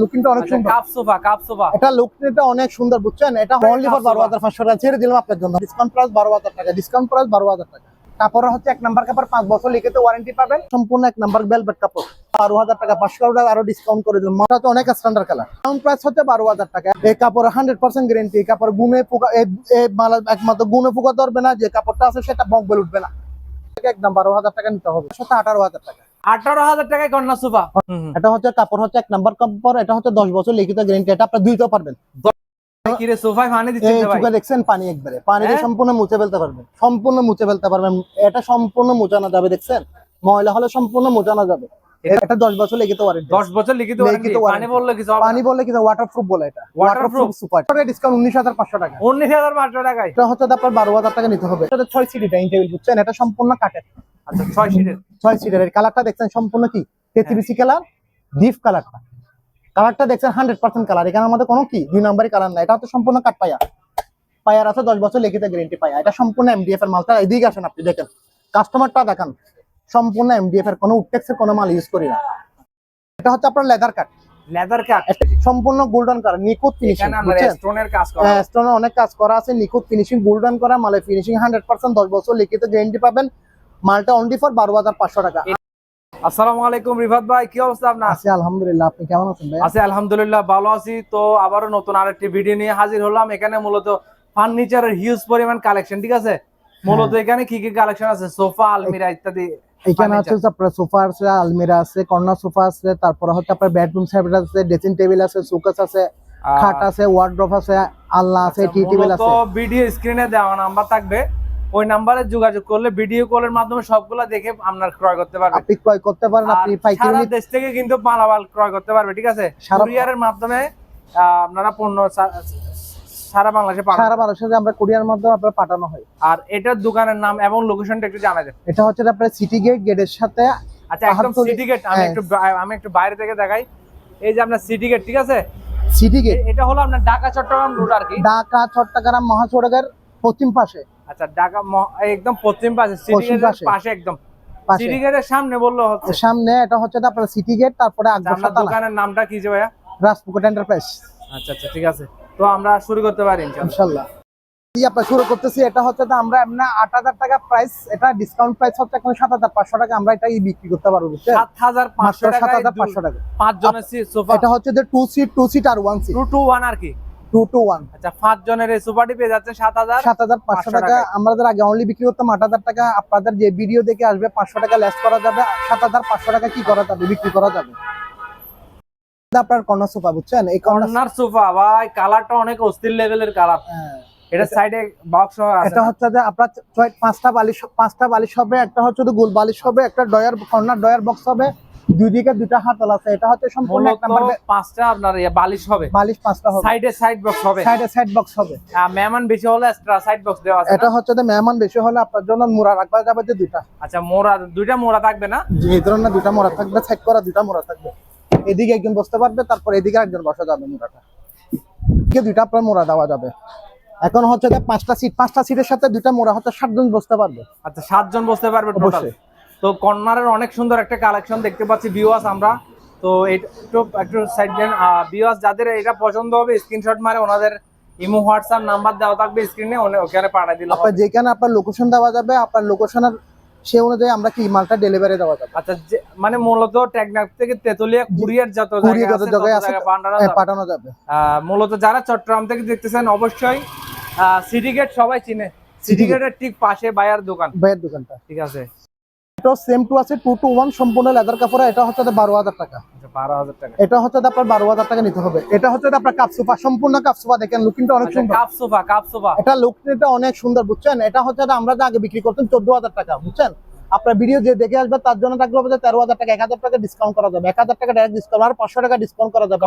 লুকিংটা অনেক আচ্ছা, সুন্দর। কাপ সোফা কাপ সোফা এটা লুকিংটা অনেক সুন্দর বুঝছেন? এটা অনলি ফর টাকা। ছেড়ে দিলাম আপনার জন্য। ডিসকাউন্ট প্রাইস বারো হাজার টাকা। ডিসকাউন্ট প্রাইস বারো হাজার টাকা। কাপড় হচ্ছে এক নাম্বার কাপড় পাঁচ বছর লিখিত ওয়ারেন্টি পাবেন। সম্পূর্ণ এক নাম্বার বেলভেট কাপড় বারো হাজার টাকা পাঁচশো টাকা আরও ডিসকাউন্ট করে দিলাম। মোটা তো অনেক স্ট্যান্ডার্ড কালার প্রাইস হচ্ছে বারো হাজার টাকা। এই কাপড় হান্ড্রেড পার্সেন্ট গ্যারেন্টি এই কাপড় গুনে পোকা মালা একমাত্র গুনে পোকা ধরবে না। যে কাপড়টা আছে সেটা বকবেল উঠবে না। একদম বারো হাজার টাকা নিতে হবে। সাথে আঠারো হাজার টাকা। আঠারো হাজার টাকায় কন্যা সোফা। এটা হচ্ছে কাপড় হচ্ছে এক নাম্বার কাপড় এটা হচ্ছে দশ বছর লিখিত গ্যারেন্টি এটা আপনি দুইতেও পারবেন। দেখছেন পানি একবারে। হ্যাঁ? সম্পূর্ণ মুছে ফেলতে পারবেন। সম্পূর্ণ মুছে ফেলতে পারবেন। এটা সম্পূর্ণ মুছানো যাবে দেখছেন? ময়লা হলে সম্পূর্ণ মোচানো যাবে। এটা দশ বছর লেগে তো ওয়ারেন্টি দশ বছর লিখিত লিখিত warranty। পানি বললে কিছু পানি বলে কি ওয়াটারপ্রুফ বলে এটা। Waterproof? সুপার এটা ডিসকাউন্ট উনিশ হাজার পাঁচশো টাকা। উনিশ হাজার পাঁচশো টাকায়। এটা হচ্ছে আপনার বারো হাজার টাকা নিতে হবে। এটা ছয় সিটি ডাইনিং টেবিল বুঝছেন? এটা সম্পূর্ণ কাঠের। আচ্ছা ছয় সিটের। ছয় সিটের। এর কালারটা দেখছেন সম্পূর্ণ কি? তেত্রিশি কালার ডিপ কালারটা কালারটা দেখছেন হান্ড্রেড পার্সেন্ট কালার এখানের মধ্যে কোনো কি? দুই নম্বরই কালার না এটা হচ্ছে সম্পূর্ণ কাঠ পায়া। পায়ার আছে দশ বছর লিখিত গ্যারেন্টি পায়া। এটা সম্পূর্ণ এমডিএফ এর মালটা এদিকে আসেন আপনি দেখেন। কাস্টমারটা দেখান। সম্পূর্ণ এমডিএফ এর কোনো উটেক্স এর কোনো মাল ইউজ করি না। এটা হচ্ছে আপনার লেদার কাট লেদার কাট সম্পূর্ণ গোল্ডেন কালার নিখুঁত ফিনিশিং স্টোনের কাজ করা। হ্যাঁ, স্টোনে অনেক কাজ করা আছে নিখুঁত ফিনিশিং গোল্ডেন করা মালে ফিনিশিং হান্ড্রেড পার্সেন্ট দশ বছর লিখিত গ্যারেন্টি পাবেন। মালটা অনলি ফর বারো হাজার পাঁচশো টাকা। আসসালামু আলাইকুম রিফাত ভাই কি অবস্থা আপনার? আছি আলহামদুলিল্লাহ আপনি কেমন আছেন ভাই আছি আলহামদুলিল্লাহ ভালো আছি। তো আবারও নতুন আরেকটি ভিডিও নিয়ে হাজির হলাম। এখানে মূলত ফার্নিচারের হিউজ পরিমাণ কালেকশন ঠিক আছে? মূলত এখানে কি কি কালেকশন আছে? সোফা আলমিরা ইত্যাদি এখানে। হচ্ছে আপনার সোফা আছে আলমিরা আছে কর্নার সোফা আছে তারপরে হচ্ছে আপনার বেডরুম সেট আছে ড্রেসিং টেবিল আছে সুকেস আছে খাট আছে ওয়ার্ড্রপ আছে আলনা আছে টি টেবিল আচ্ছা, আছে। ভিডিও স্ক্রিনে দেওয়া নাম্বার থাকবে। ওই নাম্বারে যোগাযোগ করলে ভিডিও কলের মাধ্যমে সবগুলা দেখে আপনার ক্রয় করতে পারবে আপনি ক্রয় করতে পারেন আপনি পাইকারি দেশ থেকে কিন্তু মালামাল ক্রয় করতে পারবে ঠিক আছে? কুরিয়ারের মাধ্যমে আপনারা পণ্য সারা বাংলাদেশে সারা বাংলাদেশে আমরা কুরিয়ার মাধ্যমে আপনার পাঠানো হয়। আর এটার দোকানের নাম এবং লোকেশনটা একটু জানা যায় এটা হচ্ছে আপনার সিটি গেট গেটের সাথে আচ্ছা একদম সিটি গেট আমি হ্যাঁ। একটু আমি একটু বাইরে থেকে দেখাই। এই যে আপনার সিটি গেট ঠিক আছে? সিটি গেট এটা হলো আপনার ঢাকা চট্টগ্রাম রুট আর কি। ঢাকা চট্টগ্রাম মহাসড়কের পশ্চিম পাশে। আচ্ছা ঢাকা একদম পশ্চিম পাশে সিটি গেটের পাশে। একদম। সিটি গেটের সামনে বলল হচ্ছে। সামনে এটা হচ্ছে আপনার সিটি গেট তারপরে আচ্ছা, আকবর দোকানের নামটা কি যে ভাইয়া? রাজপুকুর এন্টারপ্রাইজ আচ্ছা আচ্ছা ঠিক আছে। তো আমরা শুরু করতে পারি ইনশাআল্লাহ। শুরু করতেছি এটা হচ্ছে আমরা এমনি আট হাজার টাকা প্রাইস এটা ডিসকাউন্ট প্রাইস হচ্ছে এখন সাত হাজার পাঁচশো টাকা আমরা এটাই বিক্রি করতে পারব সাত হাজার পাঁচশো সাত হাজার পাঁচশো টাকা। পাঁচ জনের সোফা এটা হচ্ছে যে টু সিট টু সিট আর one seat two two one আর কি? টু টু ওয়ান আচ্ছা পাঁচ জনের এই সোফাটি পেয়ে যাচ্ছে সাত হাজার সাত হাজার পাঁচশো টাকা। আমাদের আগে অনলি বিক্রি করতাম আট হাজার টাকা আপনাদের যে ভিডিও দেখে আসবে পাঁচশো টাকা লেস করা যাবে। সাত হাজার পাঁচশো টাকা কি করা যাবে? বিক্রি করা যাবে। এটা আপনার কর্নার সোফা বুঝছেন? এই কর্নার সোফা ভাই কালারটা অনেক অস্থির লেভেলের কালার। এটা সাইডে বক্স আছে এটা হচ্ছে যে আপনার পাঁচটা বালিশ পাঁচটা বালিশ হবে একটা হচ্ছে গোল বালিশ হবে একটা ডয়ার কর্নার ডয়ার বক্স হবে দুই দিকে দুইটা হাতল আছে। এটা হচ্ছে সম্পূর্ণ এক নাম্বার পাঁচটা আপনার ইয়ে বালিশ হবে। বালিশ পাঁচটা হবে। সাইডে সাইড বক্স হবে। সাইডে সাইড বক্স হবে। আর মেহমান বেশি হলে এক্সট্রা সাইড বক্স দেওয়া আছে এটা হচ্ছে যে মেহমান বেশি হলে আপনার জন্য মোড়া রাখবা যাবে যে দুইটা। আচ্ছা মোড়া দুইটা মোড়া থাকবে না? ধরনের দুইটা মোড়া থাকবে সাইড করা দুটা মোড়া থাকবে। এদিকে একজন বসতে পারবে তারপর এদিকে একজন বসা যাবে মোড়াটা। দুইটা আপনার মোড়া দেওয়া যাবে। এখন হচ্ছে যে পাঁচটা সিট পাঁচটা সিটের সাথে দুইটা মোড়া হচ্ছে সাতজন বসতে পারবে। আচ্ছা সাতজন বসতে পারবে অবশ্যই। তো কর্নারের অনেক সুন্দর একটা কালেকশন দেখতে পাচ্ছি ভিউয়ার্স আমরা। তো একটু একটু সাইড দেন। ভিউয়ার্স যাদের এটা পছন্দ হবে স্ক্রিনশট মারে ওনাদের ইমো হোয়াটসঅ্যাপ নাম্বার দেওয়া থাকবে স্ক্রিনে ওখানে পাঠিয়ে দিলে আপনার। যেখানে আপনার লোকেশন দেওয়া যাবে আপনার লোকেশনের সে অনুযায়ী আমরা কি মালটা ডেলিভারি দেওয়া যাবে। আচ্ছা মানে মূলত টেকনাফ থেকে তেতুলিয়া কুরিয়ার যত জায়গায় আছে, পাঠানো যাবে। মূলত যারা চট্টগ্রাম থেকে দেখতেছেন অবশ্যই সিটি গেট সবাই চিনে। সিটি গেটের ঠিক পাশে বায়ার দোকান। বায়ার দোকানটা। ঠিক আছে। এটা সেম টু আছে টু টু ওয়ান সম্পূর্ণ লেদার কাপড়ে এটা হচ্ছে বারো হাজার টাকা। আচ্ছা বারো হাজার টাকা। এটা হচ্ছে আপনার বারো হাজার টাকা নিতে হবে। এটা হচ্ছে আপনার কাপ সোফা সম্পূর্ণ কাপ সোফা দেখেন লুকিংটা অনেক আচ্ছা সুন্দর। কাপ সোফা কাপ সোফা এটা লুকিংটা অনেক সুন্দর বুঝছেন? এটা হচ্ছে আমরা আগে বিক্রি করতাম চোদ্দ হাজার টাকা বুঝছেন? আপনার ভিডিও যে দেখে আসবে তার জন্য থাকলে হবে তেরো হাজার টাকা এক হাজার টাকা ডিসকাউন্ট করা যাবে। এক হাজার টাকা ডাইরেক্ট ডিসকাউন্ট আর পাঁচশো টাকা ডিসকাউন্ট করা যাবে?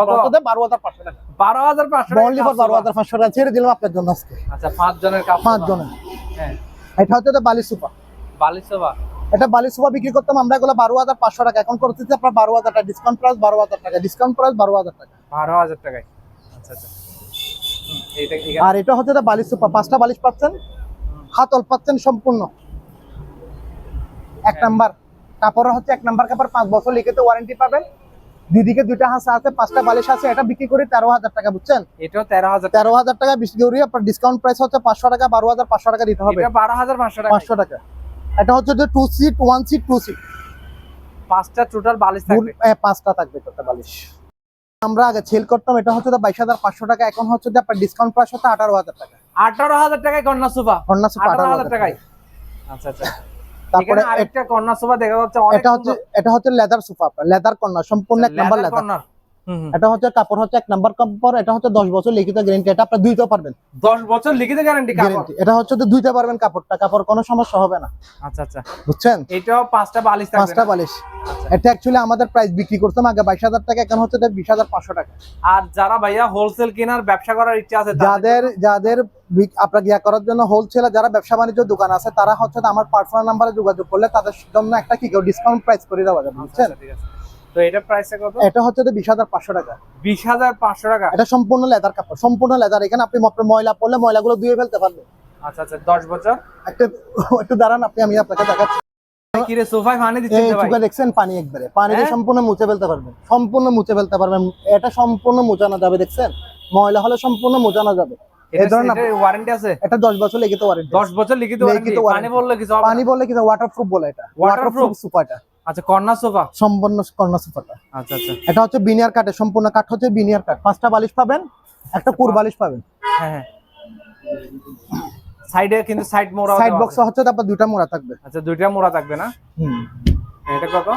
বারো হাজার পাঁচশো টাকা। বারো হাজার পাঁচশো টাকা অনলি ফর বারো হাজার পাঁচশো টাকা। ছেড়ে দিলাম আপনার জন্য আজকে। আচ্ছা পাঁচ জনের পাঁচ জনের হ্যাঁ। এটা হচ্ছে বালি সোফা সোফা এটা বালি সোফা বিক্রি করতাম আমরা এগুলো বারো হাজার পাঁচশো টাকা। এখন করতেছি আপনার বারো হাজার টাকা। ডিসকাউন্ট প্রাইস বারো হাজার টাকা। ডিসকাউন্ট প্রাইস বারো হাজার টাকা। বারো হাজার টাকায়। আচ্ছা আচ্ছা। আর এটা হচ্ছে যে বালিশ সোফা। পাঁচটা বালিশ পাচ্ছেন? হাতল পাচ্ছেন সম্পূর্ণ। এক হ্যাঁ। নাম্বার। কাপড় হচ্ছে এক নাম্বার কাপড় পাঁচ বছর লিখিত ওয়ারেন্টি পাবেন। দুইদিকে দুইটা হাঁসা আছে পাঁচটা বালিশ আছে। এটা বিক্রি করি তেরো হাজার টাকা বুঝছেন? এটাও তেরো হাজার তেরো হাজার টাকা বিক্রি করি। আপনার ডিসকাউন্ট প্রাইস হচ্ছে পাঁচশো টাকা বারো হাজার পাঁচশো টাকা দিতে হবে। বারো হাজার পাঁচশো টাকা। পাঁচশো টাকা। এটা হচ্ছে যে two seat one seat two seat পাঁচটা টোটাল বালিশ থাকবে। পাঁচটা থাকবে টোটাল বালিশ। আমরা আগে সেল করতাম এটা হচ্ছে বাইশ হাজার পাঁচশো টাকা এখন হচ্ছে যে আপনার ডিসকাউন্ট প্রাইস হচ্ছে আঠারো হাজার টাকা। আঠারো হাজার টাকায় কন্যা সোফা কন্যা সোফা আঠারো হাজার টাকায়। আচ্ছা আচ্ছা। তারপরে আরেকটা কন্যা সোফা দেখা যাচ্ছে এটা হচ্ছে এটা হচ্ছে লেদার সোফা আপনার লেদার কন্যা সম্পূর্ণ এক নাম্বার লেদার এটা হচ্ছে কাপড় হচ্ছে এক নাম্বার কাপড় এটা হচ্ছে দশ বছর লিখিত গ্যারেন্টি এটা আপনার দুইতে পারবেন। দশ বছর লিখিত গ্যারান্টি গ্যারেন্টি এটা হচ্ছে যে দুইতে পারবেন কাপড়টা কাপড় কোনো সমস্যা হবে না। আচ্ছা আচ্ছা। বুঝছেন? এটাও পাঁচটা বালিশ পাঁচটা বালিশ। এটা অ্যাকচুয়ালি আমাদের প্রাইস বিক্রি করতাম আগে বাইশ হাজার টাকা এখন হচ্ছে বিশ হাজার পাঁচশো টাকা। আর যারা ভাইয়া হোলসেল কেনার ব্যবসা করার ইচ্ছা আছে যাদের যাদের আপনার ইয়া করার জন্য হোলসেলার যারা ব্যবসা বাণিজ্য দোকান আছে তারা হচ্ছে আমার পার্সোনাল নাম্বারে যোগাযোগ করলে তাদের জন্য একটা কি ডিসকাউন্ট প্রাইস করে দেওয়া যাবে আচ্ছা, বুঝছেন? আচ্ছা, ঠিক আছে। তো এটা প্রাইসটা কত? এটা হচ্ছে বিশ হাজার পাঁচশো টাকা। বিশ হাজার পাঁচশো টাকা? এটা সম্পূর্ণ লেদার কাপড় সম্পূর্ণ লেদার এখানে আপনি আপনার ময়লা পড়লে ময়লাগুলো ধুয়ে ফেলতে পারবেন। আচ্ছা আচ্ছা দশ বছর? একটা একটু দাঁড়ান আপনি আমি আপনাকে দেখাচ্ছি। কিরে সোফায় পানি দিচ্ছেন ভাই? চুকা দেখছেন পানি একবারে। পানি দিয়ে হ্যাঁ? সম্পূর্ণ মুছে ফেলতে পারবেন। সম্পূর্ণ মুছে ফেলতে পারবেন। এটা সম্পূর্ণ মুছানো যাবে দেখছেন? ময়লা হলে সম্পূর্ণ মুছানো যাবে। ওয়ারেন্টি আছে? এটা দশ বছর লিখিত ওয়ারেন্টি দশ বছর লিখিত ওয়ারেন্টি পানি বললে কিছু পানি না? বলে ওয়াটারপ্রুফ বলে এটা? ওয়াটারপ্রুফ সোফাটা আচ্ছা কর্নার সোফা? সম্পূর্ণ কর্নার সোফাটা। আচ্ছা আচ্ছা। এটা হচ্ছে বিনিয়ার কাঠের সম্পূর্ণ কাঠ হচ্ছে বিনিয়ার কাঠ। পাঁচটা বালিশ পাবেন একটা কুর বালিশ পাবেন। হ্যাঁ হ্যাঁ। সাইডে কিন্তু সাইড মোড়া সাইড বক্স হচ্ছে তারপর দুইটা মোড়া থাকবে। আচ্ছা দুইটা মোড়া থাকবে না? এটা কত?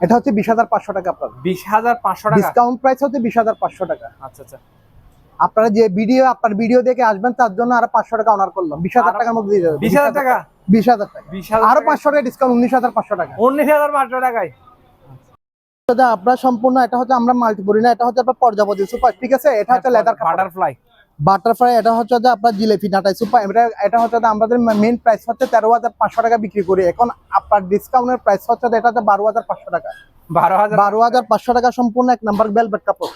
এটা হচ্ছে বিশ হাজার পাঁচশো টাকা আপনার। বিশ হাজার পাঁচশো টাকা? ডিসকাউন্ট প্রাইস হচ্ছে বিশ হাজার পাঁচশো টাকা। আচ্ছা আচ্ছা। আপনারা যে ভিডিও আপনার ভিডিও দেখে আসবেন তার জন্য আরও পাঁচশো টাকা অনার করলাম। বিশ হাজার আরো- টাকার মধ্যে দিয়ে যাবে বিশ হাজার টাকা? বিশ হাজার টাকা। আরও পাঁচশো টাকা ডিসকাউন্ট উনিশ হাজার পাঁচশো টাকা। উনিশ হাজার পাঁচশো টাকায়। দাদা আপনার সম্পূর্ণ এটা হচ্ছে আমরা মাল্টিপুরি না এটা হচ্ছে আপনার প্রজাপতি সুপার ঠিক আছে? এটা হচ্ছে লেদার বাটারফ্লাই বাটারফ্লাই এটা হচ্ছে যে আপনার জিলেপি নাটাই সুপার। এটা এটা হচ্ছে যে আমাদের মেইন প্রাইস হচ্ছে তেরো হাজার পাঁচশো টাকা বিক্রি করি। এখন আপনার ডিসকাউন্টের প্রাইস হচ্ছে এটা হচ্ছে বারো হাজার পাঁচশো টাকা। বারো হাজার বারো হাজার পাঁচশো টাকা সম্পূর্ণ এক নাম্বার বেলভেট কাপড়।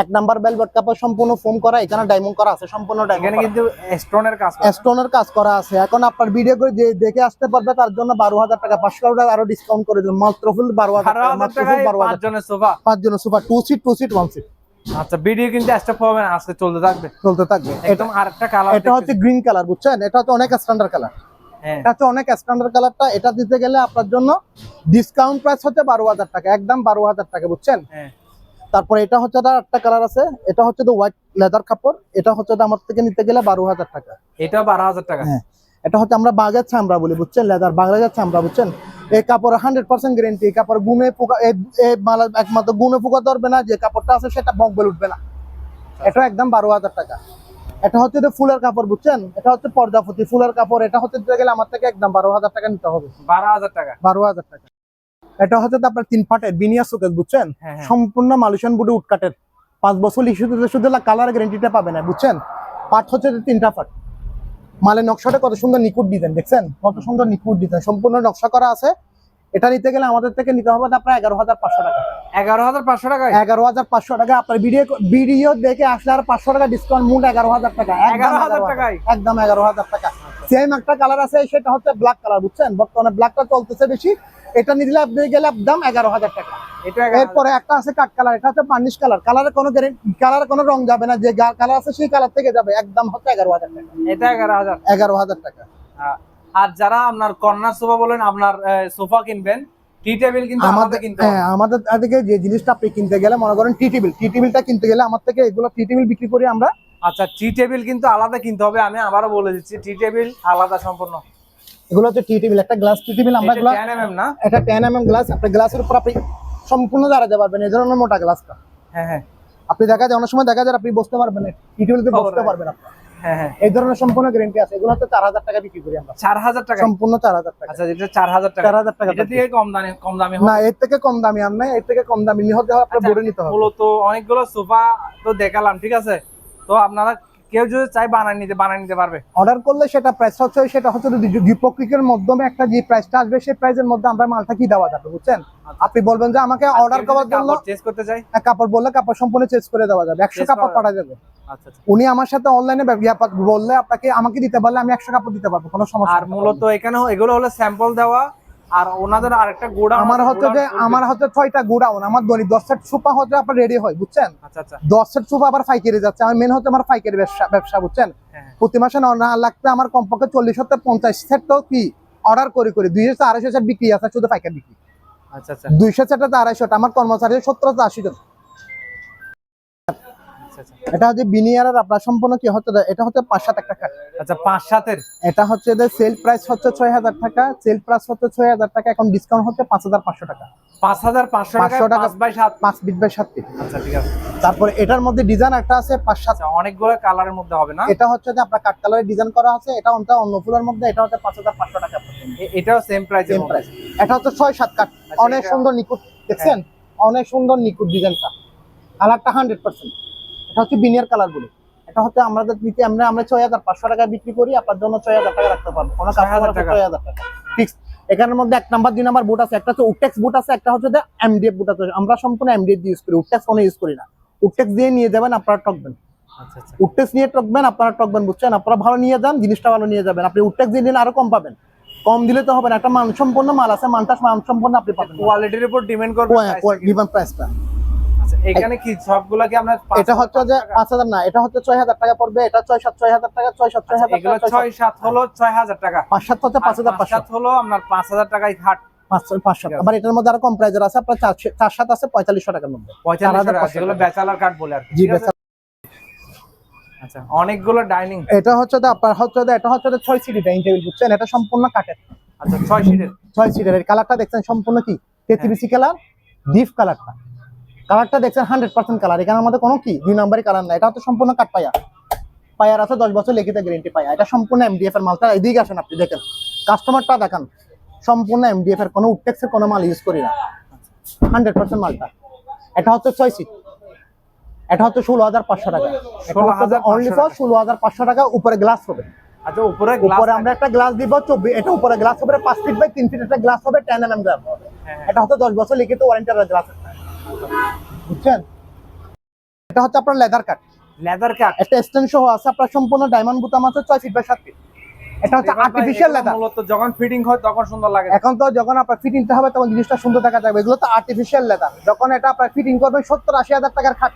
এক নাম্বার বেলভেট কাপড় সম্পূর্ণ ফোম করা এখানে ডায়মন্ড করা আছে সম্পূর্ণ এখানে কিন্তু স্টোনের কাজ স্টোনের কাজ করা আছে। এখন আপনার ভিডিও করে যে দেখে আসতে পারবে তার জন্য বারো হাজার টাকা। পাঁচশো টাকা আরও ডিসকাউন্ট করে দিলাম। মাত্র ফুল বারো হাজার বারো টাকা হাজার পাঁচ জনের সোফা পাঁচ জন super two seat two seat one seat আচ্ছা ভিডিও কিন্তু স্টপ হবে না আজকে চলতে থাকবে। চলতে থাকবে। একদম আরেকটা কালার এটা হচ্ছে গ্রিন কালার বুঝছেন? এটা হচ্ছে অনেক স্ট্যান্ডার্ড কালার এটা হচ্ছে অনেক স্ট্যান্ডার্ড কালারটা এটা দিতে গেলে আপনার জন্য ডিসকাউন্ট প্রাইস হচ্ছে বারো হাজার টাকা। একদম বারো হাজার টাকা বুঝছেন? হ্যাঁ। তারপরে এটা হচ্ছে তার একটা কালার আছে। এটা হচ্ছে তো হোয়াইট লেদার কাপড়। এটা হচ্ছে তো আমার থেকে নিতে গেলে বারো হাজার টাকা। এটা বারো হাজার টাকা। হ্যাঁ। এটা হচ্ছে আমরা বাগের চামড়া বলি বুঝছেন? লেদার বাংলাদেশের চামড়া বুঝছেন? এই কাপড় হান্ড্রেড পার্সেন্ট গ্যারেন্টি এই কাপড় গুনে পোকা এই- এই মালা একমাত্র গুনে পোকা ধরবে না যে কাপড়টা আছে সেটা বক বলে উঠবে না। এটা একদম বারো হাজার টাকা। এটা হচ্ছে ফুলের কাপড় বুঝছেন? এটা হচ্ছে পর্দাপতি ফুলের কাপড়। এটা হচ্ছে দিতে গেলে আমার থেকে একদম বারো হাজার টাকা নিতে হবে। বারো হাজার টাকা। বারো হাজার টাকা। এটা হচ্ছে আপনার তিন ফাটের বিনিয়া সুকেস বুঝছেন? হ্যাঁ, হ্যাঁ। সম্পূর্ণ মালয়েশিয়ান বুডি উটকাটের পাঁচ বছর শুধু শুধু কালার গ্যারেন্টিটা পাবে না বুঝছেন? পাট হচ্ছে যে তিনটা পাট মালের নকশাটা কত সুন্দর নিখুঁত ডিজাইন দেখছেন? কত সুন্দর নিখুঁত ডিজাইন সম্পূর্ণ নকশা করা আছে। এটা নিতে গেলে আমাদের থেকে নিতে হবে আপনার এগারো হাজার পাঁচশো টাকা। এগারো হাজার পাঁচশো টাকা এগারো হাজার পাঁচশো টাকা। আপনার ভিডিও ভিডিও দেখে আসলে আর পাঁচশো টাকা ডিসকাউন্ট মূল এগারো হাজার টাকা। একদম 11,000 এগারো টাকায়? হাজার একদম এগারো হাজার টাকা। সেম একটা কালার আছে সেটা হচ্ছে ব্ল্যাক কালার বুঝছেন? বর্তমানে ব্ল্যাকটা চলতেছে বেশি। এটা নিলে আপনি গেলে দাম এগারো হাজার টাকা। এরপরে একটা আছে কাঠ কালার এটা হচ্ছে পার্নিশ কালার কালারে কোনো কালারে কোনো রং যাবে না যে কালার আছে সেই কালার থেকে যাবে। একদম হচ্ছে এগারো হাজার টাকা। এটা এগারো হাজার। এগারো হাজার টাকা। আর যারা আপনার কর্নার সোফা বলেন আপনার সোফা কিনবেন টি টেবিল কিন্তু আমাদের আমাদের কিনতে হ্যাঁ আমাদের থেকে যে জিনিসটা আপনি কিনতে গেলে মনে করেন টি টেবিল টি টেবিলটা কিনতে গেলে আমার থেকে এগুলো টি টেবিল বিক্রি করি আমরা আচ্ছা টি টেবিল কিন্তু আলাদা কিনতে হবে আমি আবারও বলে দিচ্ছি টি টেবিল আলাদা সম্পূর্ণ। এগুলো হচ্ছে টি টেবিল একটা গ্লাস টি টেবিল আমরা এগুলো টেন এমএম না? এটা টেন এম এম গ্লাস আপনি গ্লাসের উপর আপনি সম্পূর্ণ দাঁড়াতে পারবেন এই ধরনের মোটা গ্লাসটা হ্যাঁ হ্যাঁ। আপনি দেখা যায় অনেক সময় দেখা যায় আপনি বসতে পারবেন না টি টেবিলতে খবর বসতে পারবেন আপনি হ্যাঁ হ্যাঁ। এই ধরনের সম্পূর্ণ গ্যারেন্টি আছে এগুলো হচ্ছে চার হাজার টাকা বিক্রি করি আমরা। চার হাজার টাকা? সম্পূর্ণ চার হাজার টাকা। আচ্ছা এটা চার হাজার টাকা। চার হাজার টাকা এটা দিয়ে কম দামে কম দামে হবে না এর থেকে কম দামি আর নাই এর থেকে কম দামি। নিয়ে হবে আপনার আচ্ছা, বড় নিতে হবে। মূলত অনেকগুলো সোফা তো দেখালাম ঠিক আছে? তো আপনারা কেউ যদি চাই বানাই নিতে বানাই নিতে পারবে। অর্ডার করলে সেটা প্রাইস হচ্ছে সেটা হচ্ছে দ্বিপক্ষিকের মাধ্যমে একটা যে প্রাইসটা আসবে সেই প্রাইসের মধ্যে আমরা মালটা কি দেওয়া যাবে বুঝছেন? আচ্ছা। আপনি বলবেন যে আমাকে অর্ডার করার জন্য চেঞ্জ করতে চাই কাপড় বললে কাপড় সম্পূর্ণ চেঞ্জ করে দেওয়া যাবে একশো কাপড় পাঠা যাবে আচ্ছা আচ্ছা। উনি আমার সাথে অনলাইনে বললে আপনাকে আমাকে দিতে পারলে আমি একশো কাপড় দিতে পারব কোনো সমস্যা আর মূলত এখানে এগুলো হলো স্যাম্পল দেওয়া আর ওনাদের আরেকটা আমার হচ্ছে যে আমার হচ্ছে ছয়টা গোডাউন আমার দশ সেট সুপা হচ্ছে আপনার রেডি হয় বুঝছেন? আচ্ছা আচ্ছা। দশ সেট সুপা আবার পাইকারি যাচ্ছে। আমার মেন হচ্ছে আমার পাইকারি ব্যবসা ব্যবসা বুঝছেন? হ্যাঁ হ্যাঁ। প্রতি মাসে না লাগতে আমার কমপক্ষে চল্লিশ হাজার পঞ্চাশ সেট তো কি? অর্ডার করে করে। দুইশো আড়াইশো সেট বিক্রি আছে শুধু পাইকারি বিক্রি। আচ্ছা আচ্ছা। দুইশো সেটাতে আড়াইশোটা আমার কর্মচারী সত্তর আশি জন। এটা হচ্ছে বিনিয়ারের আপনার সম্পূর্ণ কি হচ্ছে? এটা হচ্ছে পাঁচ সাত একটা আচ্ছা পাঁচ সাতের এটা হচ্ছে যে সেল প্রাইস হচ্ছে ছয় হাজার টাকা সেল প্রাইস হচ্ছে ছয় হাজার টাকা এখন ডিসকাউন্ট হচ্ছে পাঁচ হাজার পাঁচশো টাকা। পাঁচ হাজার পাঁচশো টাকা 500 টাকা। বাই সাত। পাঁচ বিট বাই সাত আচ্ছা ঠিক আছে। তারপরে এটার মধ্যে ডিজাইন একটা আছে পাঁচ সাত আচ্ছা অনেকগুলো কালারের মধ্যে হবে না? এটা হচ্ছে যে আপনার কাঠ কালারের ডিজাইন করা আছে এটা অন্য অন্য ফুলের মধ্যে এটা হচ্ছে পাঁচ হাজার পাঁচশো টাকা। এটাও সেম প্রাইস সেম প্রাইস এটা হচ্ছে ছয় সাত কাঠ। আচ্ছা, অনেক সুন্দর নিকুট দেখছেন? অনেক সুন্দর নিকুট ডিজাইনটা কালারটা হান্ড্রেড পার্সেন্ট এটা হচ্ছে বিনিয়ার কালার বলে এটা হচ্ছে আমাদের দিতে আমরা আমরা ছয় হাজার পাঁচশো টাকায় বিক্রি করি আপনার জন্য ছয় হাজার টাকা রাখতে পারব। কোনো 6,000 কাস্টমার টাকা। ছয় হাজার টাকা। ফিক্স এখানের মধ্যে এক নাম্বার দুই নাম্বার বুট আছে। একটা হচ্ছে উটেক্স বুট আছে একটা হচ্ছে এমডিএফ বুট আছে। আমরা সম্পূর্ণ এমডিএফ দিয়ে ইউজ করি। উটেক্স কোনো ইউজ করি না। উটেক্স দিয়ে নিয়ে যাবেন আপনারা টকবেন আচ্ছা আচ্ছা। উটেক্স নিয়ে টকবেন আপনারা টকবেন বুঝছেন? আপনারা ভালো নিয়ে যান জিনিসটা ভালো নিয়ে যাবেন। আপনি উটেক্স দিয়ে নিলে আরও কম পাবেন। কম দিলে তো হবে না। একটা মানসম্পন্ন মাল আছে মানটা মানসম্পন্ন আপনি পাবেন। কোয়ালিটির উপর ডিপেন্ড করবে? ডিমান্ড প্রাইসটা আচ্ছা এখানে কি সবগুলা কি আমরা এটা হচ্ছে যে টাকা? পাঁচ হাজার না এটা হচ্ছে ছয় হাজার টাকা পড়বে এটা ছয় সাত ছয় হাজার টাকা ছয় সাত ছয় আচ্ছা, হাজার এগুলো টাকা ছয় ছয় সাত হলো ছয় হাজার টাকা। পাঁচ সাত হচ্ছে পাঁচ হাজার আর পাঁচশো সাত হলো আপনার পাঁচ হাজার টাকায়। আবার এটার মধ্যে আরও কম প্রাইজের আছে আপনার চার সাত আছে পঁয়তাল্লিশশো টাকার মধ্যে। পঁয়তাল্লিশ টাকা 4,500 যেগুলো টাকা। ব্যাচেলার কার্ড বলে আর কি, জি আচ্ছা অনেকগুলো ডাইনিং এটা হচ্ছে আপনার হচ্ছে এটা হচ্ছে ছয় সিটি ডাইনিং টেবিল বুঝছেন? এটা সম্পূর্ণ কাঠের। আচ্ছা ছয় সিটের ছয় সিটের কালারটা দেখছেন সম্পূর্ণ কি? তেত্রিশি কালার ডিপ কালারটা কালারটা দেখছেন হান্ড্রেড পার্সেন্ট কালার এখানে আমাদের কোনো কি? দুই নম্বরই কালার না এটা হচ্ছে সম্পূর্ণ কাঠ পায়া। পায়ার আছে দশ বছর লিখিত গ্যারেন্টি পায়া এটা সম্পূর্ণ এমডিএফ এর মালটা এদিকে আসেন আপনি দেখেন। কাস্টমারটা দেখান সম্পূর্ণ এমডিএফ এর কোনো উটেক্সের কোনো মাল ইউজ করি না। হান্ড্রেড পার্সেন্ট মালটা। এটা হচ্ছে ছয় সিট এটা হচ্ছে ষোলো হাজার পাঁচশো টাকা। 16,500 অনলি ফর ষোলো হাজার পাঁচশো টাকা উপরে গ্লাস হবে। আচ্ছা উপরে উপরে আমরা একটা গ্লাস দিব চব্বিশ এটা উপরে গ্লাস হবে পাঁচ ফিট বাই তিন ফিট একটা গ্লাস হবে টেন এম এম গ্লাস এটা হচ্ছে দশ বছর লিখিত ওয়ারেন্টি গ্লাস বুঝছেন? এটা হচ্ছে আপনার লেদার কাট লেদার কাট একটা স্টেন সহ আছে আপনার সম্পূর্ণ ডায়মন্ড বুতাম আছে ছয় ফিট বাই সাত ফিট এটা হচ্ছে আর্টিফিশিয়াল লেদার মূলত যখন ফিটিং হয় তখন সুন্দর লাগে। এখন তো যখন আপনার ফিটিংটা হবে তখন জিনিসটা সুন্দর দেখা যাবে। এগুলো তো আর্টিফিশিয়াল লেদার যখন এটা আপনার ফিটিং করবেন সত্তর আশি হাজার টাকার খাট।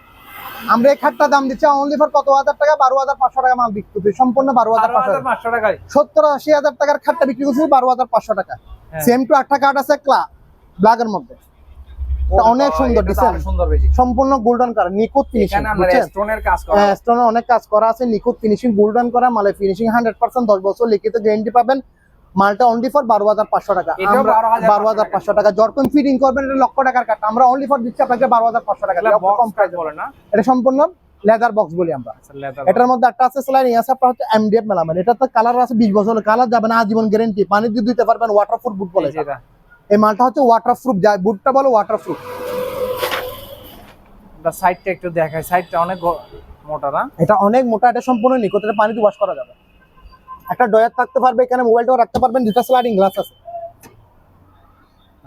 আমরা এই খাটটা দাম দিচ্ছি অনলি ফর কত হাজার টাকা? বারো হাজার পাঁচশো টাকা মাল বিক্রি করছি সম্পূর্ণ বারো হাজার পাঁচশো টাকায়। সত্তর আশি হাজার টাকার খাটটা বিক্রি করছি বারো হাজার পাঁচশো টাকা। হ্যাঁ। সেম টু একটা কার্ড আছে ক্লা ব্ল্যাকের মধ্যে। অনেক সুন্দর ডিজাইন সম্পূর্ণ গোল্ডেন কালার নিখুঁত ফিনিশিং স্টোনের করা অনেক কাজ করা আছে নিখুঁত ফিনিশিং গোল্ডেন করা মালে ফিনিশিং হান্ড্রেড পার্সেন্ট দশ বছর লিখিত গ্যারেন্টি পাবেন। মালটা অনলি ফর বারো হাজার পাঁচশো টাকা। এটাও আমরা 12,500 বারো হাজার পাঁচশো টাকা। যখন ফিটিং করবেন এটা লক্ষ টাকার কাঠ। আমরা অনলি ফর দিচ্ছি আপনাকে বারো হাজার পাঁচশো টাকা। কম প্রাইস বলে না? এটা সম্পূর্ণ লেদার বক্স বলি আমরা। আচ্ছা এটার মধ্যে একটা আছে স্লাইডিং আছে আপনার হচ্ছে এমডিএফ মেলামেন এটা তো কালার আছে বিশ বছর কালার যাবে না আজীবন গ্যারেন্টি পানি দিয়ে দিতে পারবেন ওয়াটার ওয়াটারপ্রুফ বুট বলে এই মালটা হচ্ছে ওয়াটারপ্রুফ যায় বুটটা বলো ওয়াটারপ্রুফ সাইডটা একটু দেখায় সাইডটা অনেক মোটা না? এটা অনেক মোটা এটা সম্পূর্ণ নিকট পানিতে ওয়াশ করা যাবে। একটা ডয়ার থাকতে পারবে এখানে মোবাইলটাও রাখতে পারবেন দুটা স্লাইডিং গ্লাস আছে।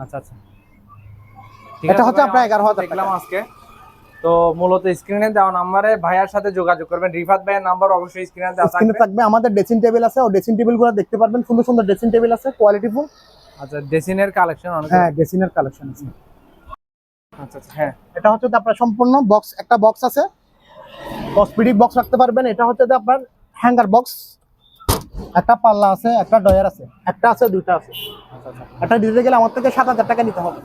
আচ্ছা আচ্ছা। এটা হচ্ছে আপনার আমরা 11,000 দেখলাম আজকে। তো মূলত স্ক্রিনে দেওয়া নাম্বারে ভাইয়ার সাথে যোগাযোগ করবেন। রিফাত ভাইয়ের নাম্বার অবশ্যই স্ক্রিনে দেওয়া থাকবে। আমাদের ড্রেসিং টেবিল আছে ও ড্রেসিং টেবিলগুলো দেখতে পারবেন। সুন্দর সুন্দর ড্রেসিং টেবিল আছে কোয়ালিটি ফুল আচ্ছা ডেসিনের কালেকশন অনেক হ্যাঁ ড্রেসিং এর কালেকশন আছে। আচ্ছা আচ্ছা হ্যাঁ। এটা হচ্ছে আপনার সম্পূর্ণ বক্স একটা বক্স আছে। কসমেটিক বক্স রাখতে পারবেন। এটা হচ্ছে আপনার হ্যাঙ্গার বক্স একটা পাল্লা আছে একটা ডয়ার আছে। একটা আছে দুইটা আছে। আচ্ছা আচ্ছা। একটা দিতে গেলে আমার থেকে সাত হাজার টাকা নিতে হবে।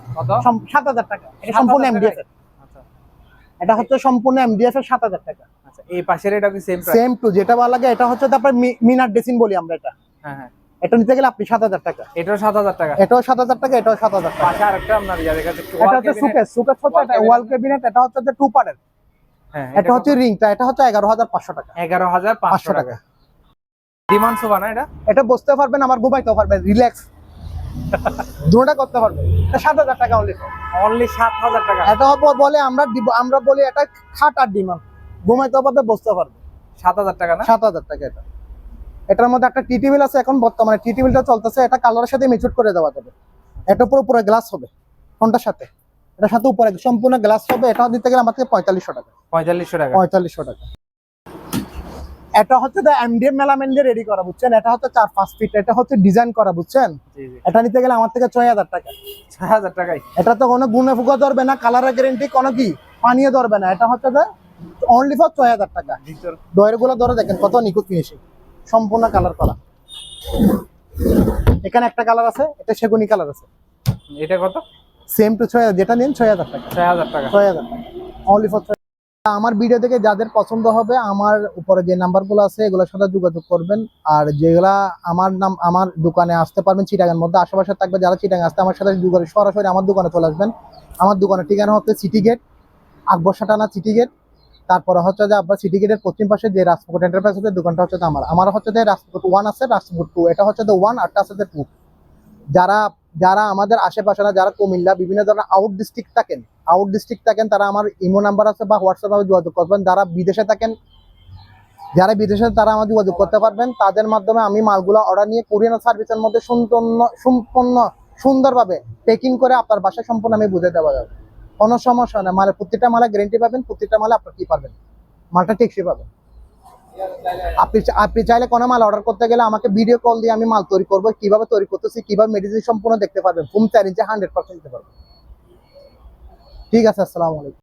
সাত হাজার টাকা। এটা সম্পূর্ণ? এমডিএফ এটা হচ্ছে সম্পূর্ণ এমডিএফ এর সাত হাজার টাকা। আচ্ছা এই পাশের এটা কি সেম সেম টু যেটা ভালো লাগে এটা হচ্ছে তারপর মিনার ড্রেসিং বলি আমরা এটা। হ্যাঁ হ্যাঁ। এটা নিতে গেলে আপনি সাত হাজার টাকা। এটাও সাত হাজার টাকা। এটাও সাত হাজার টাকা এটাও সাত হাজার টাকা। পাশে আরেকটা আপনার ইয়া দেখা যাচ্ছে এটা হচ্ছে সুকেস সুকেস হচ্ছে cabinet। ওয়াল ক্যাবিনেট এটা হচ্ছে যে টু পার্টের হ্যাঁ এটা হচ্ছে রিংটা এটা হচ্ছে এগারো হাজার পাঁচশো টাকা। এগারো হাজার পাঁচশো পাঁচশো টাকা। টাকা ডিমান্ড সোফা না এটা এটা বসতে পারবেন আমার ঘুমাইতেও পারবেন রিল্যাক্স দুটা করতে পারবেন সাত হাজার টাকা অনলি অনলি সাত হাজার টাকা। এটা হব বলে আমরা আমরা বলি এটা খাট আর ডিমান্ড ঘুমাইতেও পারবে বসতে পারবে। সাত হাজার টাকা না? সাত হাজার টাকা এটা। এটার মধ্যে একটা টি টেবিল আছে এখন বর্তমানে। টি টেবিলটা চলতেছে এটা কালারের সাথে মিচুট করে দেওয়া যাবে। এটা পুরো পুরো গ্লাস হবে কোনটার সাথে। এটার সাথে উপরে সম্পূর্ণ গ্লাস হবে এটা দিতে গেলে আমাকে পঁয়তাল্লিশশো টাকা। পঁয়তাল্লিশশো টাকা। পঁয়তাল্লিশশো টাকা। এটা হচ্ছে এমডিএম মেলামেন দিয়ে রেডি করা বুঝছেন? এটা হচ্ছে চার পাঁচ ফিট এটা হচ্ছে ডিজাইন করা বুঝছেন? এটা নিতে গেলে আমার থেকে ছয় হাজার টাকা। ছয় হাজার টাকায়? এটা তো কোনো গুণে ফুকা ধরবে না কালারের গ্যারেন্টি কোনো কি? পানিও ধরবে না। এটা হচ্ছে অনলি ফর ছয় হাজার টাকা। ডয়েরগুলো ধরে দেখেন কত নিখুঁত ফিনিশিং সম্পূর্ণ কালার করা। এখানে একটা কালার আছে এটা সেগুনি কালার আছে। এটা কত? সেম টু ছয় হাজার যেটা নিন ছয় হাজার টাকা। ছয় হাজার টাকা। ছয় হাজার টাকা। অনলি ফর আমার ভিডিও থেকে যাদের পছন্দ হবে আমার উপরে যে নাম্বারগুলো আছে এগুলোর সাথে যোগাযোগ করবেন। আর যেগুলা আমার নাম আমার দোকানে আসতে পারবেন চিটাগার মধ্যে আশেপাশে থাকবে যারা চিটাগাং আসতে আমার সাথে যোগাযোগ সরাসরি আমার দোকানে চলে আসবেন। আমার দোকানের ঠিকানা হচ্ছে সিটি গেট আকবর টানা সিটি গেট তারপরে হচ্ছে যে আপনার সিটি গেটের পশ্চিম পাশে যে রাজপুকুর এন্টারপ্রাইজ আছে, দোকানটা হচ্ছে আমার। আমার হচ্ছে যে রাজপুকুর ওয়ান আছে রাজপুকুর টু এটা হচ্ছে যে ওয়ান আরটা আছে যে টু যারা যারা আমাদের আশেপাশে না, যারা কুমিল্লা, বিভিন্ন ধরনের আউট ডিস্ট্রিক্ট থাকেন আউট ডিস্ট্রিক্ট থাকেন, তারা আমার ইমো নাম্বার আছে বা হোয়াটসঅ্যাপে যোগাযোগ করবেন যারা বিদেশে থাকেন, যারা বিদেশে তারা আমার যোগাযোগ করতে পারবেন। তাদের মাধ্যমে আমি মালগুলো অর্ডার নিয়ে কোরিয়ান সার্ভিসের মধ্যে সম্পূর্ণ সম্পূর্ণ সুন্দরভাবে প্যাকিং করে আপনার বাসায় সম্পূর্ণ আমি বুঝে দেওয়া যাবে। কোনো সমস্যা নেই মালে প্রত্যেকটা মালা গ্যারেন্টি পাবেন, প্রত্যেকটা মালা আপনি কি পাবেন মালটা টেকসই পাবেন। আপনি আপনি চাইলে কোনো মাল অর্ডার করতে গেলে আমাকে ভিডিও কল দিয়ে আমি মাল তৈরি করব, কীভাবে তৈরি করতেছি, কীভাবে মেডিসিন সম্পূর্ণ দেখতে পারবেন। ফুম চ্যালেঞ্জে হান্ড্রেড পার্সেন্ট দিতে পারবেন ঠিক আছে, আসসালামু আলাইকুম।